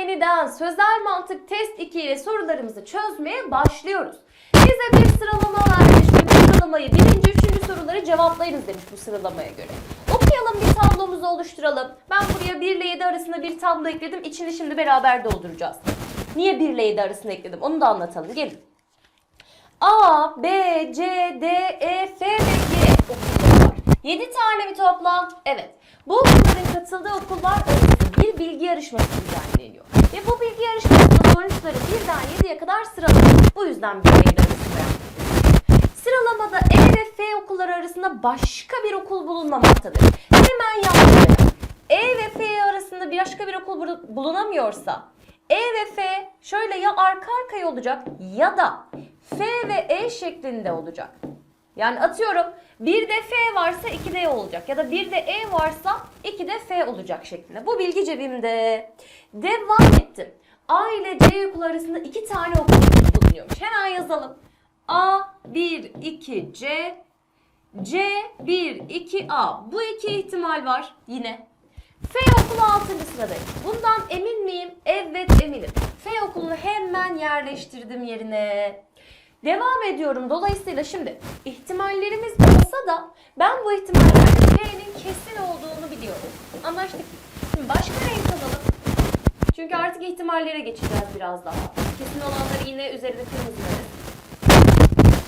yeniden sözel mantık test 2 ile sorularımızı çözmeye başlıyoruz. Bize bir sıralama vermiş ve bu sıralamayı birinci, üçüncü soruları cevaplayınız demiş bu sıralamaya göre. Okuyalım bir tablomuzu oluşturalım. Ben buraya 1 ile 7 arasında bir tablo ekledim. İçini şimdi beraber dolduracağız. Niye 1 ile 7 arasında ekledim onu da anlatalım. Gelin. A, B, C, D, E, F ve G okulları var. 7 tane mi toplam? Evet. Bu okulların katıldığı okullar arasında bir bilgi yarışması düzenleniyor. Ve bu bilgi yarışmasının sonuçları birden 7'ye kadar sıralanıyor. Bu yüzden bir yayın arasında yaptık. Sıralamada E ve F okulları arasında başka bir okul bulunmamaktadır. Hemen yapmayalım. E ve F arasında bir başka bir okul bulu- bulunamıyorsa E ve F şöyle ya arka arkaya olacak ya da F ve E şeklinde olacak. Yani atıyorum bir de F varsa iki de olacak ya da bir de E varsa iki de F olacak şeklinde. Bu bilgi cebimde. Devam ettim. A ile C okulu arasında iki tane okul bulunuyormuş. Hemen yazalım. A 1 2 C C 1 2 A. Bu iki ihtimal var yine. F okulu 6. sıradayım. Bundan emin miyim? Evet eminim. F okulunu hemen yerleştirdim yerine. Devam ediyorum. Dolayısıyla şimdi ihtimallerimiz olsa da ben bu ihtimallerde F'nin kesin olduğunu biliyorum. Anlaştık. Şimdi başka renk alalım. Çünkü artık ihtimallere geçeceğiz biraz daha. Kesin olanları yine üzerinde kırmızılarız.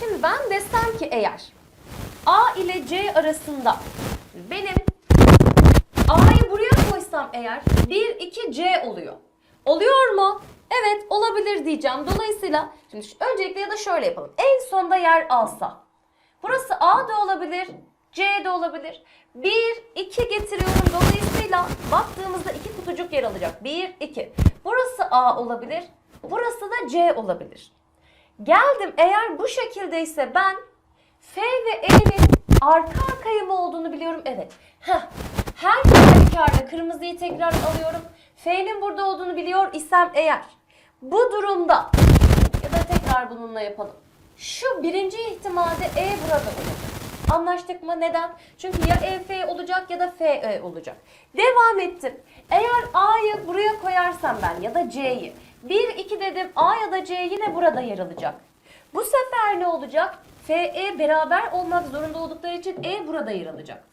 Şimdi ben desem ki eğer A ile C arasında benim A'yı buraya koysam eğer 1 2 C oluyor. Oluyor mu? Evet olabilir diyeceğim. Dolayısıyla şimdi öncelikle ya da şöyle yapalım. En sonda yer alsa. Burası A da olabilir, C de olabilir. 1 2 getiriyorum. Dolayısıyla baktığımızda iki kutucuk yer alacak. 1 2. Burası A olabilir. Burası da C olabilir. Geldim eğer bu şekildeyse ben F ve E'nin arka arkaya mı olduğunu biliyorum. Evet. Heh. Her halükarda kırmızıyı tekrar alıyorum. F'nin burada olduğunu biliyor isem eğer bu durumda ya da tekrar bununla yapalım. Şu birinci ihtimalde E burada olacak. Anlaştık mı? Neden? Çünkü ya EF olacak ya da FE olacak. Devam ettim. Eğer A'yı buraya koyarsam ben ya da C'yi. 1, 2 dedim A ya da C yine burada yer alacak. Bu sefer ne olacak? FE beraber olmak zorunda oldukları için E burada yer alacak.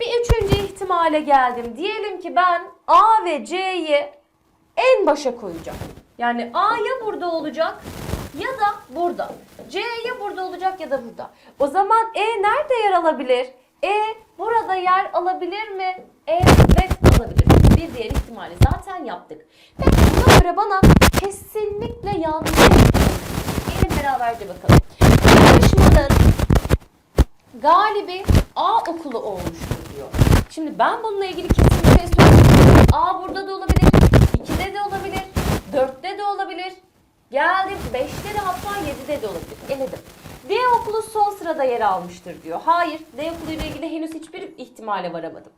Bir üçüncü ihtimale geldim. Diyelim ki ben A ve C'yi en başa koyacağım. Yani A ya burada olacak ya da burada. C ya burada olacak ya da burada. O zaman E nerede yer alabilir? E burada yer alabilir mi? Evet alabilir. Bir diğer ihtimali zaten yaptık. Peki buna göre bana kesinlikle yanlış. Gelin beraberce bakalım. Yarışmanın galibi A okulu olmuştur diyor. Şimdi ben bununla ilgili kesin bir şey söyleyeyim. A burada da olabilir, 2'de de olabilir, 4'te de olabilir. Geldim 5'te de hatta 7'de de olabilir. Eledim. D okulu son sırada yer almıştır diyor. Hayır, D okulu ile ilgili henüz hiçbir ihtimale varamadım.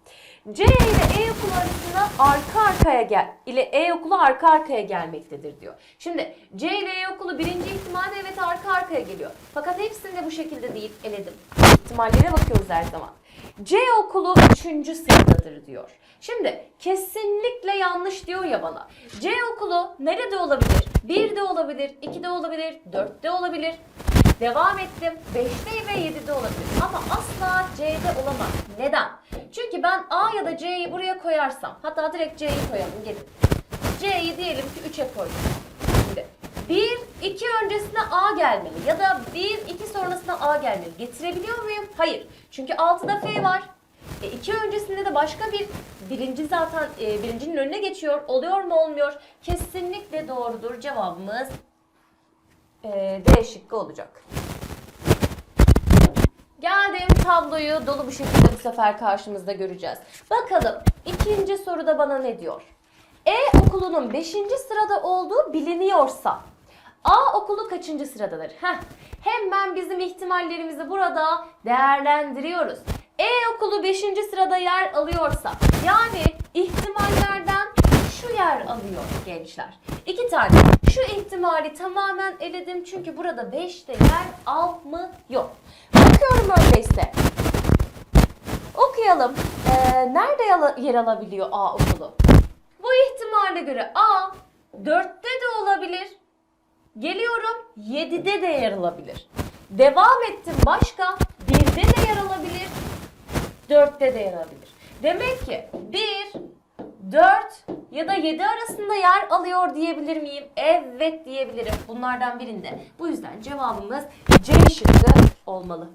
C ile E okulu arasında arka arkaya gel ile E okulu arka arkaya gelmektedir diyor. Şimdi C ile E okulu birinci ihtimalde evet arka arkaya geliyor. Fakat hepsinde bu şekilde değil eledim. İhtimallere bakıyoruz her zaman. C okulu 3. sıradadır diyor. Şimdi kesinlikle yanlış diyor ya bana. C okulu nerede olabilir? 1'de olabilir, 2'de olabilir, 4'te olabilir. Devam ettim. 5'te ve 7'de olabilir. Ama asla C'de olamaz. Neden? Çünkü ben A ya da C'yi buraya koyarsam, hatta direkt C'yi koyalım gelin. C'yi diyelim ki 3'e koydum. Şimdi 1, 2 öncesine A gelmeli ya da 1, 2 sonrasına A gelmeli. Getirebiliyor muyum? Hayır. Çünkü 6'da F var. E, öncesinde de başka bir birinci zaten e, birincinin önüne geçiyor. Oluyor mu olmuyor? Kesinlikle doğrudur. Cevabımız e, D şıkkı olacak. Geldim tabloyu dolu bir şekilde bu sefer karşımızda göreceğiz. Bakalım ikinci soruda bana ne diyor? E okulunun 5. sırada olduğu biliniyorsa A okulu kaçıncı sıradadır? Heh, hemen bizim ihtimallerimizi burada değerlendiriyoruz. E okulu 5. sırada yer alıyorsa yani ihtimallerden şu yer alıyor gençler. İki tane. Şu ihtimali tamamen eledim çünkü burada 5'te yer almıyor. Bakıyorum öyleyse. Okuyalım. Ee, nerede yer alabiliyor A okulu? Bu ihtimale göre A 4'te de olabilir. Geliyorum 7'de de yer alabilir. Devam ettim başka 1'de de yer alabilir. 4'te de yer alabilir. Demek ki 1, 4 ya da 7 arasında yer alıyor diyebilir miyim? Evet diyebilirim. Bunlardan birinde. Bu yüzden cevabımız C şıkkı olmalı.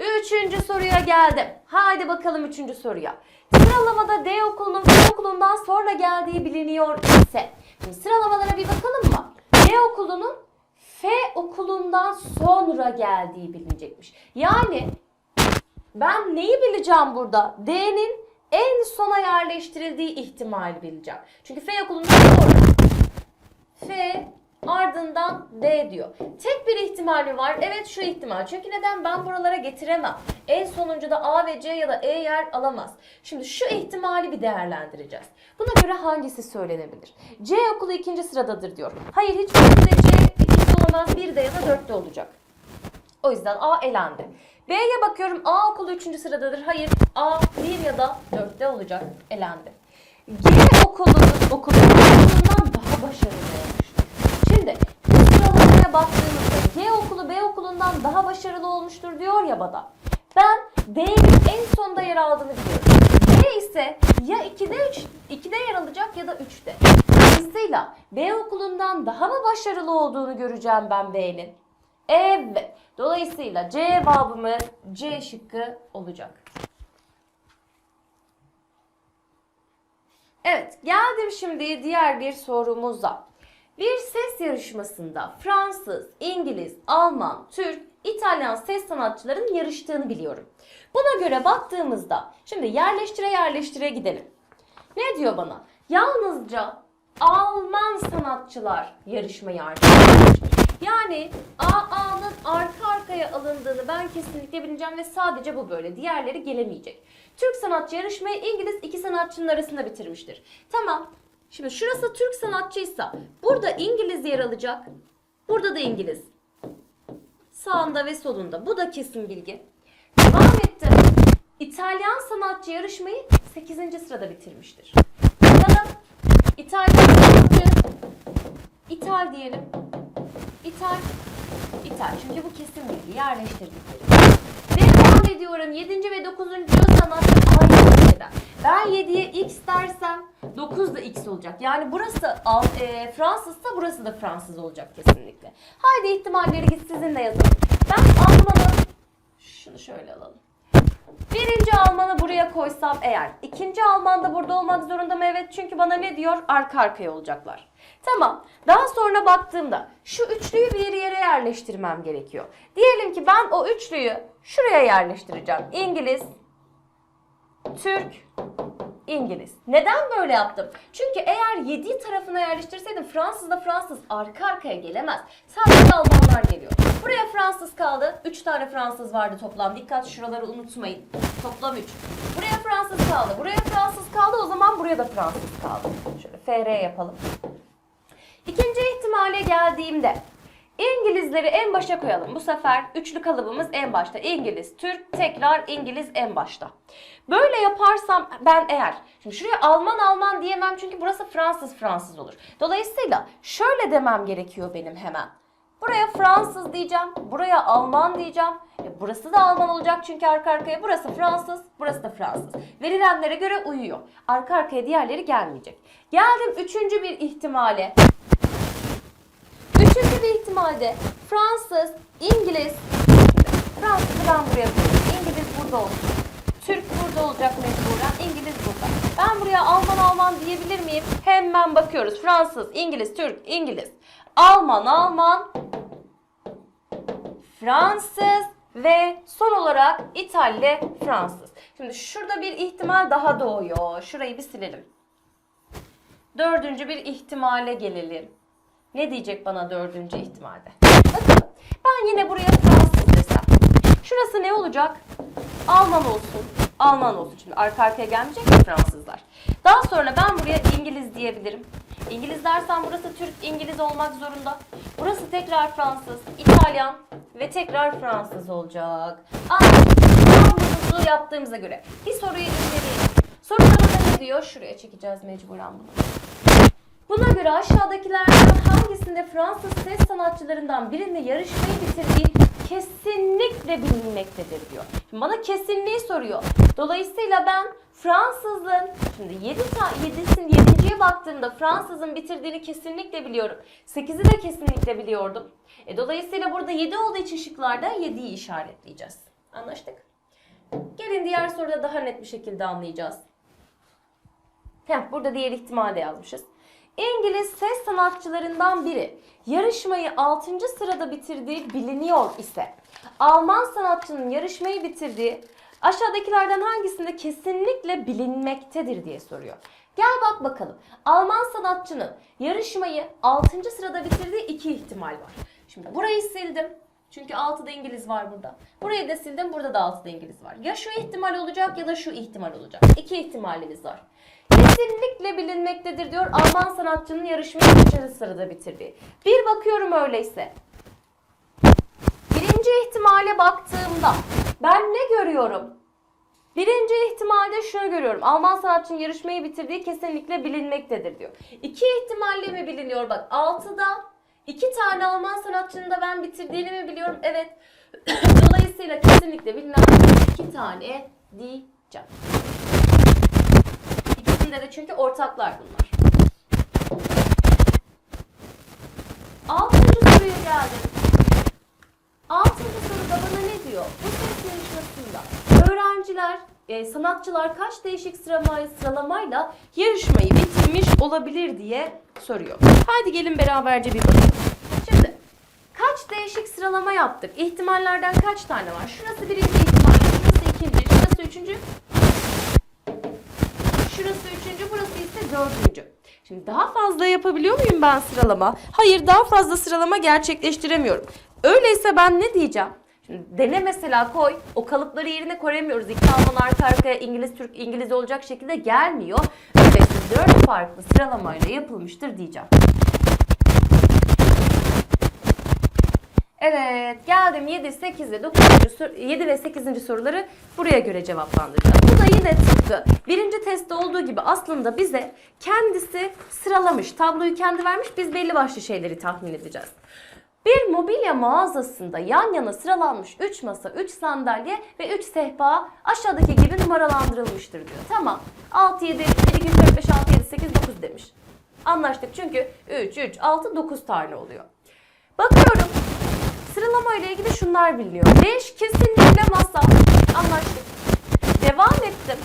Üçüncü soruya geldim. Haydi bakalım üçüncü soruya. Sıralamada D okulunun F okulundan sonra geldiği biliniyor ise. Şimdi sıralamalara bir bakalım mı? D okulunun F okulundan sonra geldiği bilinecekmiş. Yani ben neyi bileceğim burada? D'nin en sona yerleştirildiği ihtimali bileceğim. Çünkü F okulundan sonra. F ardından D diyor. Tek bir ihtimali var. Evet şu ihtimal. Çünkü neden? Ben buralara getiremem. En sonuncuda A ve C ya da E yer alamaz. Şimdi şu ihtimali bir değerlendireceğiz. Buna göre hangisi söylenebilir? C okulu ikinci sıradadır diyor. Hayır şekilde C ikinci olamaz. Bir de ya da dörtte olacak. O yüzden A elendi. B'ye bakıyorum. A okulu 3. sıradadır. Hayır. A 1 ya da 4'te olacak. Elendi. G okulunun okulundan daha başarılı. Şimdi sıralamaya baktığımızda G okulu B okulundan daha başarılı olmuştur diyor ya bana. Ben D'nin en sonda yer aldığını biliyorum. D ise ya 2'de 3, 2'de yer alacak ya da 3'te. Dolayısıyla B okulundan daha mı başarılı olduğunu göreceğim ben B'nin. Evet. Dolayısıyla cevabımız C şıkkı olacak. Evet, geldim şimdi diğer bir sorumuza. Bir ses yarışmasında Fransız, İngiliz, Alman, Türk, İtalyan ses sanatçıların yarıştığını biliyorum. Buna göre baktığımızda şimdi yerleştire yerleştire gidelim. Ne diyor bana? Yalnızca Alman sanatçılar yarışmayı arkadaşlar. Yani AA'nın arka arkaya alındığını ben kesinlikle bileceğim ve sadece bu böyle. Diğerleri gelemeyecek. Türk sanatçı yarışmayı İngiliz iki sanatçının arasında bitirmiştir. Tamam. Şimdi şurası Türk sanatçıysa burada İngiliz yer alacak. Burada da İngiliz. Sağında ve solunda. Bu da kesin bilgi. Devam ettim. İtalyan sanatçı yarışmayı 8. sırada bitirmiştir. Bakalım. İtalyan sanatçı İthal diyelim. İthal. İthal. Çünkü bu kesin bilgi. Yerleştirdikleri. Devam ediyorum. 7. ve 9. sanatçı aynı ülkeden. Ben 7'ye x dersem 9 da x olacak. Yani burası Al- e, Fransızsa burası da Fransız olacak kesinlikle. Haydi ihtimalleri git sizinle yazalım. Ben Alman'ı şunu şöyle alalım. Birinci Alman'ı buraya koysam eğer, ikinci Alman da burada olmak zorunda mı? Evet çünkü bana ne diyor? Arka arkaya olacaklar. Tamam. Daha sonra baktığımda şu üçlüyü bir yere yerleştirmem gerekiyor. Diyelim ki ben o üçlüyü şuraya yerleştireceğim. İngiliz, Türk, İngiliz. Neden böyle yaptım? Çünkü eğer 7 tarafına yerleştirseydim Fransız da Fransız arka arkaya gelemez. Sadece Almanlar geliyor. Buraya Fransız kaldı. 3 tane Fransız vardı toplam. Dikkat şuraları unutmayın. Toplam 3. Buraya Fransız kaldı. Buraya Fransız kaldı. O zaman buraya da Fransız kaldı. Şöyle FR yapalım. İkinci ihtimale geldiğimde İngilizleri en başa koyalım. Bu sefer üçlü kalıbımız en başta. İngiliz, Türk, tekrar İngiliz en başta. Böyle yaparsam ben eğer, şimdi şuraya Alman Alman diyemem çünkü burası Fransız Fransız olur. Dolayısıyla şöyle demem gerekiyor benim hemen. Buraya Fransız diyeceğim, buraya Alman diyeceğim. E burası da Alman olacak çünkü arka arkaya burası Fransız, burası da Fransız. Verilenlere göre uyuyor. Arka arkaya diğerleri gelmeyecek. Geldim üçüncü bir ihtimale. İhtimalde Fransız, İngiliz, Fransız'ı ben buraya koyayım. İngiliz burada olsun. Türk burada olacak mecburen. İngiliz burada. Ben buraya Alman Alman diyebilir miyim? Hemen bakıyoruz. Fransız, İngiliz, Türk, İngiliz. Alman, Alman, Fransız ve son olarak İtalya, Fransız. Şimdi şurada bir ihtimal daha doğuyor. Şurayı bir silelim. Dördüncü bir ihtimale gelelim. Ne diyecek bana dördüncü ihtimalde? Bakın ben yine buraya Fransız desem. Şurası ne olacak? Alman olsun. Alman olsun. Şimdi arka arkaya gelmeyecek mi Fransızlar? Daha sonra ben buraya İngiliz diyebilirim. İngiliz dersen burası Türk, İngiliz olmak zorunda. Burası tekrar Fransız, İtalyan ve tekrar Fransız olacak. Anladık yaptığımıza göre. Bir soruyu inceleyelim. Sorularımızda ne diyor? Şuraya çekeceğiz mecburen bunu. Buna göre aşağıdakilerden hangisinde Fransız ses sanatçılarından birinde yarışmayı bitirdiği kesinlikle bilinmektedir diyor. Şimdi bana kesinliği soruyor. Dolayısıyla ben Fransızın şimdi 7 ta 7'sin 7.ye baktığımda Fransızın bitirdiğini kesinlikle biliyorum. 8'i de kesinlikle biliyordum. E, dolayısıyla burada 7 olduğu için şıklarda 7'yi işaretleyeceğiz. Anlaştık? Gelin diğer soruda daha net bir şekilde anlayacağız. Heh, burada diğer ihtimal yazmışız. İngiliz ses sanatçılarından biri yarışmayı 6. sırada bitirdiği biliniyor ise Alman sanatçının yarışmayı bitirdiği aşağıdakilerden hangisinde kesinlikle bilinmektedir diye soruyor. Gel bak bakalım. Alman sanatçının yarışmayı 6. sırada bitirdiği iki ihtimal var. Şimdi burayı sildim. Çünkü 6'da İngiliz var burada. Burayı da sildim. Burada da 6'da İngiliz var. Ya şu ihtimal olacak ya da şu ihtimal olacak. İki ihtimalimiz var. Kesinlikle bilinmektedir diyor Alman sanatçının yarışmayı 3. sırada bitirdiği. Bir bakıyorum öyleyse. Birinci ihtimale baktığımda ben ne görüyorum? Birinci ihtimalde şunu görüyorum. Alman sanatçının yarışmayı bitirdiği kesinlikle bilinmektedir diyor. İki ihtimalle mi biliniyor? Bak 6'da iki tane Alman sanatçının da ben bitirdiğini mi biliyorum? Evet. Dolayısıyla kesinlikle bilinen iki tane diyeceğim. İkisinde de çünkü ortaklar bunlar. Altıncı soruya geldim. Altıncı soruda bana ne diyor? Bu ses yarışmasında öğrenciler, e, sanatçılar kaç değişik sıralama, sıralamayla yarışmayı bitirmiş olabilir diye soruyor. Hadi gelin beraberce bir bakalım. Şimdi kaç değişik sıralama yaptık? İhtimallerden kaç tane var? Şurası birinci ihtimal, şurası ikinci, şurası üçüncü, Şurası dördüncü. Şimdi daha fazla yapabiliyor muyum ben sıralama? Hayır, daha fazla sıralama gerçekleştiremiyorum. Öyleyse ben ne diyeceğim? Şimdi dene mesela koy. O kalıpları yerine koyamıyoruz. İki Alman arka arkaya İngiliz, Türk, İngiliz olacak şekilde gelmiyor. Öyleyse dört farklı sıralamayla yapılmıştır diyeceğim. Evet, geldim 7, 8 ve 9. sor- 7 ve 8. soruları buraya göre cevaplandıracağız. Bu da yine tıpkı birinci testte olduğu gibi aslında bize kendisi sıralamış. Tabloyu kendi vermiş, biz belli başlı şeyleri tahmin edeceğiz. Bir mobilya mağazasında yan yana sıralanmış 3 masa, 3 sandalye ve 3 sehpa aşağıdaki gibi numaralandırılmıştır diyor. Tamam. 6, 7, 1, 2, 3, 4, 5, 6, 7, 8, 9 demiş. Anlaştık çünkü 3, 3, 6, 9 tane oluyor. Bakıyorum. Sıralama ile ilgili şunlar biliniyor. 5 kesinlikle masa. Anlaştık. Devam ettim.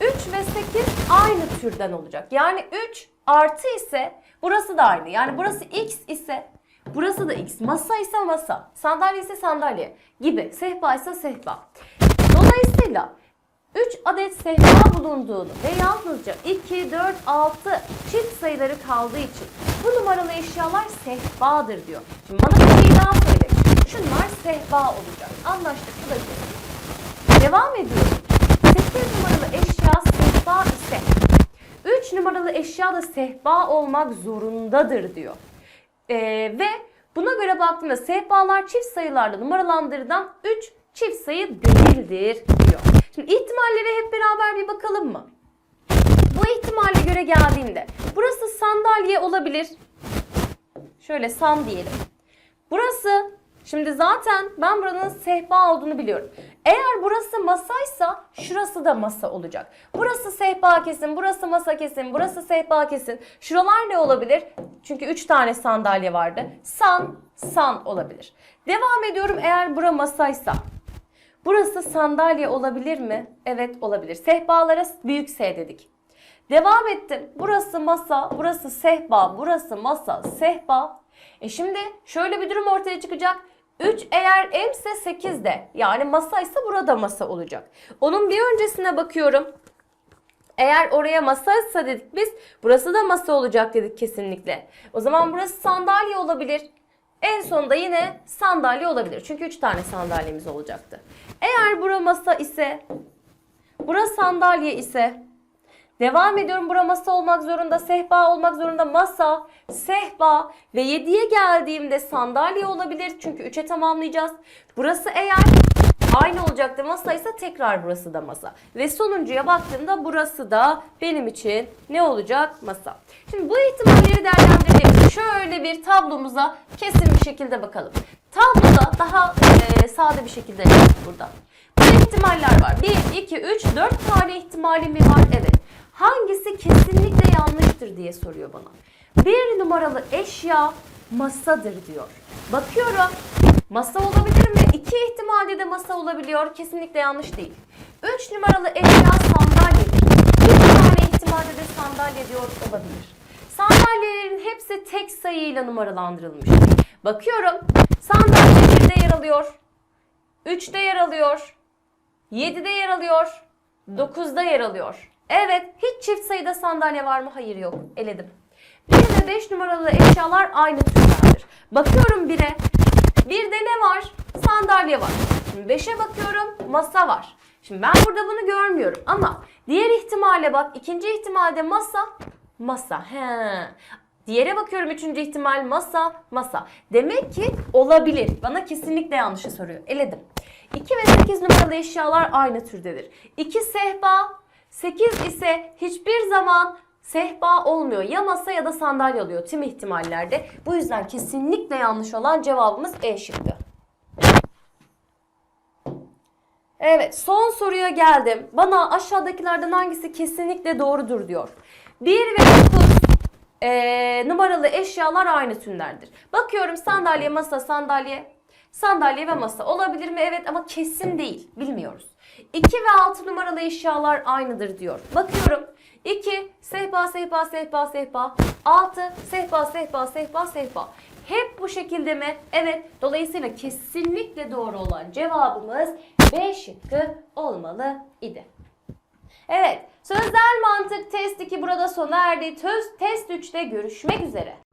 3 ve 8 aynı türden olacak. Yani 3 artı ise burası da aynı. Yani burası x ise burası da x. Masa ise masa. Sandalye ise sandalye gibi. Sehpa ise sehpa. Dolayısıyla 3 adet sehpa bulunduğunu ve yalnızca 2, 4, 6 çift sayıları kaldığı için bu numaralı eşyalar sehpadır diyor. Şimdi bana bir şey daha söylemiş. Şunlar sehpa olacak. Anlaştık. Bu da kesin. Devam ediyorum. 8 numaralı eşya sehpa ise 3 numaralı eşya da sehpa olmak zorundadır diyor. Ee, ve buna göre baktığımda sehpalar çift sayılarla numaralandırılan 3 çift sayı değildir diyor. Şimdi ihtimallere hep beraber bir bakalım mı? Bu ihtimale göre geldiğinde burası sandalye olabilir. Şöyle san diyelim. Burası şimdi zaten ben buranın sehpa olduğunu biliyorum. Eğer burası masaysa şurası da masa olacak. Burası sehpa kesin, burası masa kesin, burası sehpa kesin. Şuralar ne olabilir? Çünkü 3 tane sandalye vardı. San, san olabilir. Devam ediyorum eğer bura masaysa. Burası sandalye olabilir mi? Evet olabilir. Sehpalara büyük S dedik. Devam ettim. Burası masa, burası sehpa, burası masa, sehpa. E şimdi şöyle bir durum ortaya çıkacak. 3 eğer M ise 8 de. Yani masa ise burada masa olacak. Onun bir öncesine bakıyorum. Eğer oraya masaysa dedik biz, burası da masa olacak dedik kesinlikle. O zaman burası sandalye olabilir. En sonunda yine sandalye olabilir. Çünkü 3 tane sandalyemiz olacaktı. Eğer bura masa ise, bura sandalye ise, devam ediyorum bura olmak zorunda, sehpa olmak zorunda, masa, sehpa ve 7'ye geldiğimde sandalye olabilir. Çünkü 3'e tamamlayacağız. Burası eğer aynı olacaktı. Masa ise tekrar burası da masa. Ve sonuncuya baktığımda burası da benim için ne olacak? Masa. Şimdi bu ihtimalleri değerlendirdiğimizde şöyle bir tablomuza kesin bir şekilde bakalım. Tabloda daha e, sade bir şekilde burada. Bu ihtimaller var. 1, 2, 3, 4 tane ihtimali mi var? Evet. Hangisi kesinlikle yanlıştır diye soruyor bana. Bir numaralı eşya masadır diyor. Bakıyorum. Masa olabilir mi? İki ihtimalde de masa olabiliyor. Kesinlikle yanlış değil. Üç numaralı eşya sandalyedir. Bir tane ihtimalde de sandalye diyor olabilir. Sandalyelerin hepsi tek sayıyla numaralandırılmış. Bakıyorum. Sandalye 1'de yer alıyor. 3'te yer alıyor. 7'de yer alıyor. 9'da yer alıyor. Evet, hiç çift sayıda sandalye var mı? Hayır yok. Eledim. 1 ve 5 numaralı eşyalar aynı türlerdir. Bakıyorum 1'e. 1'de ne var? Sandalye var. Şimdi 5'e bakıyorum, masa var. Şimdi ben burada bunu görmüyorum ama diğer ihtimale bak. ikinci ihtimalde masa, masa. He. Diğere bakıyorum üçüncü ihtimal masa, masa. Demek ki olabilir. Bana kesinlikle yanlışı soruyor. Eledim. 2 ve 8 numaralı eşyalar aynı türdedir. 2 sehpa, 8 ise hiçbir zaman sehpa olmuyor. Ya masa ya da sandalye oluyor tüm ihtimallerde. Bu yüzden kesinlikle yanlış olan cevabımız E şıkkı. Evet son soruya geldim. Bana aşağıdakilerden hangisi kesinlikle doğrudur diyor. 1 ve 9 eee, numaralı eşyalar aynı türlerdir. Bakıyorum sandalye, masa, sandalye, sandalye ve masa. Olabilir mi? Evet ama kesin değil. Bilmiyoruz. 2 ve 6 numaralı eşyalar aynıdır diyor. Bakıyorum. 2 sehpa, sehpa, sehpa, sehpa. 6 sehpa, sehpa, sehpa, sehpa. Hep bu şekilde mi? Evet. Dolayısıyla kesinlikle doğru olan cevabımız B şıkkı olmalı idi. Evet. Sözel mantık test 2 burada sona erdi. Test 3'te görüşmek üzere.